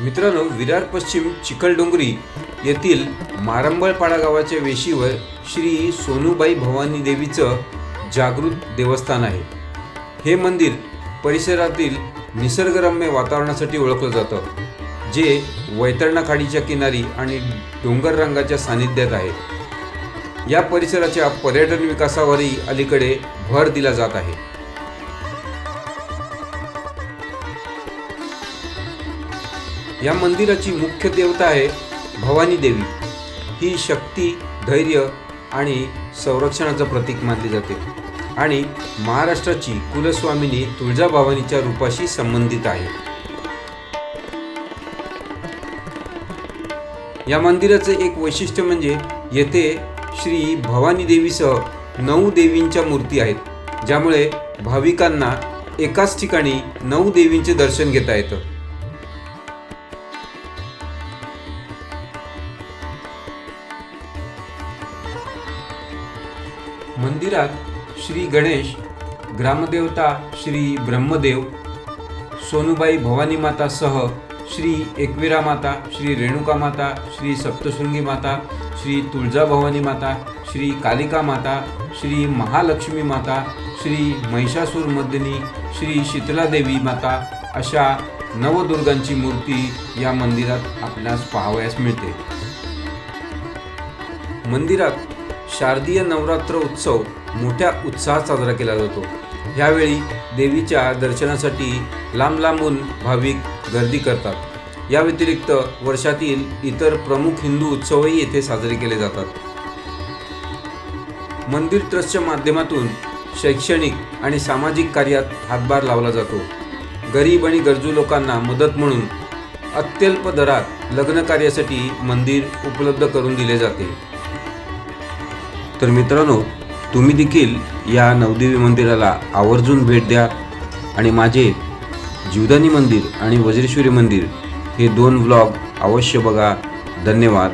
मित्रांनो विरार पश्चिम चिखलडोंगरी येथील मारंबळपाडा गावाच्या वेशीवर श्री सोनूबाई भवानी देवीचं जागृत देवस्थान आहे. हे मंदिर परिसरातील निसर्गरम्य वातावरणासाठी ओळखलं जातं जे वैतरणा खाडीच्या किनारी आणि डोंगर रंगाच्या सानिध्यात आहे. या परिसराच्या पर्यटन विकासावरही अलीकडे भर दिला जात आहे. या मंदिराची मुख्य देवता आहे भवानी देवी. ही शक्ती धैर्य आणि संरक्षणाचं प्रतीक मानली जाते आणि महाराष्ट्राची कुलस्वामिनी तुळजाभवानीच्या रूपाशी संबंधित आहे. या मंदिराचं एक वैशिष्ट्य म्हणजे येथे श्री भवानी देवीसह नऊ देवींच्या मूर्ती आहेत ज्यामुळे भाविकांना एकाच ठिकाणी नऊ देवींचे दर्शन घेता येतं. मंदिरात श्री गणेश ग्रामदेवता श्री ब्रह्मदेव सोनूबाई भवानी मातासह श्री एकविरा माता श्री रेणुका माता श्री सप्तशृंगी माता श्री तुळजाभवानी माता श्री कालिका माता श्री महालक्ष्मी माता श्री महिषासूर मर्दिनी श्री शीतलादेवी माता अशा नवदुर्गांची मूर्ती या मंदिरात आपणास पाहावयास मिळते. मंदिरात शारदीय नवरात्र उत्सव मोठ्या उत्साहात साजरा केला जातो. ह्यावेळी देवीच्या दर्शनासाठी लांब लांबून भाविक गर्दी करतात. या व्यतिरिक्त वर्षातील इतर प्रमुख हिंदू उत्सवही येथे साजरे केले जातात. मंदिर ट्रस्टच्या माध्यमातून शैक्षणिक आणि सामाजिक कार्यात हातभार लावला जातो. गरीब आणि गरजू लोकांना मदत म्हणून अत्यल्प दरात लग्न कार्यासाठी मंदिर उपलब्ध करून दिले जाते. तर मित्रांनो तुम्ही देखील या नवदेवी मंदिराला आवर्जून भेट द्या आणि माझे जीवदानी मंदिर आणि वज्रेश्वरी मंदिर हे दोन व्लॉग अवश्य बघा. धन्यवाद.